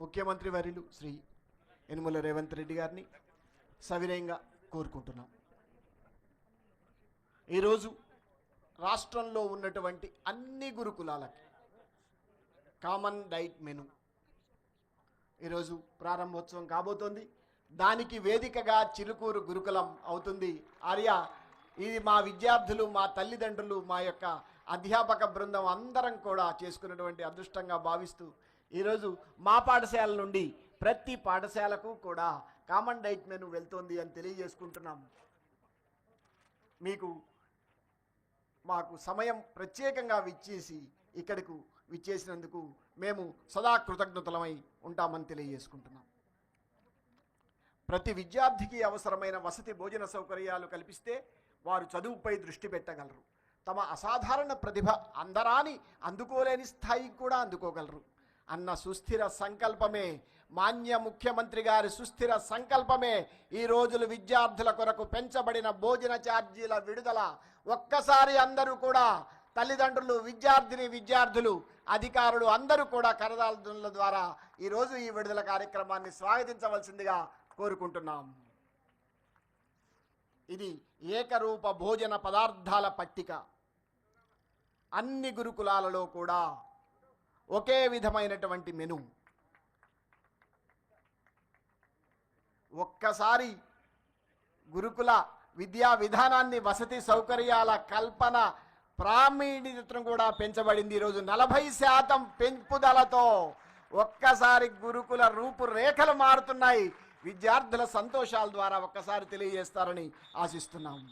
ముఖ్యమంత్రి వర్యులు శ్రీ యనుమల రేవంత్ రెడ్డి గారిని సవినయంగా కోరుకుంటున్నాం. ఈరోజు రాష్ట్రంలో ఉన్నటువంటి అన్ని గురుకులాలకి కామన్ డైట్ మెను ఈరోజు ప్రారంభోత్సవం కాబోతోంది. దానికి వేదికగా చిలుకూరు గురుకులం అవుతుంది. ఆర్య ఇది మా విద్యార్థులు మా తల్లిదండ్రులు మా యొక్క అధ్యాపక బృందం అందరం కూడా చేసుకున్నటువంటి అదృష్టంగా భావిస్తూ ఈరోజు మా పాఠశాల నుండి ప్రతి పాఠశాలకు కూడా కామన్ డైట్ మెను వెళ్తోంది అని తెలియజేసుకుంటున్నాం. మీకు మాకు సమయం ప్రత్యేకంగా విచ్చేసి ఇక్కడకు విచ్చేసినందుకు మేము సదా కృతజ్ఞతలమై ఉంటామని తెలియజేసుకుంటున్నాం. ప్రతి విద్యార్థికి అవసరమైన వసతి భోజన సౌకర్యాలు కల్పిస్తే వారు చదువుపై దృష్టి పెట్టగలరు. తమ అసాధారణ ప్రతిభ అందరాని అందుకోలేని స్థాయికి కూడా అందుకోగలరు. అన్న సుస్థిర సంకల్పమే. మాన్య ముఖ్యమంత్రి గారి సుస్థిర సంకల్పమే. ఈ రోజులు విద్యార్థుల కొరకు పెంచబడిన భోజన ఛార్జీల విడుదల. ఒక్కసారి అందరూ కూడా తల్లిదండ్రులు విద్యార్థిని విద్యార్థులు అధికారులు అందరూ కూడా కరదాల ద్వారా ఈరోజు ఈ విడుదల కార్యక్రమాన్ని స్వాగతించవలసిందిగా కోరుకుంటున్నాం. ఇది ఏకరూప భోజన పదార్థాల పట్టిక. అన్ని గురుకులాలలో కూడా ఒకే విధమైనటువంటి మెను. ఒక్కసారి గురుకుల విద్యా విధానాన్ని వసతి సౌకర్యాల కల్పన ప్రామీణ్యతను కూడా పెంచబడింది ఈరోజు. నలభై శాతం పెంపుదలతో ఒక్కసారి గురుకుల రూపురేఖలు మారుతున్నాయి. విద్యార్థుల సంతోషాల ద్వారా ఒక్కసారి తెలియజేస్తారని ఆశిస్తున్నాము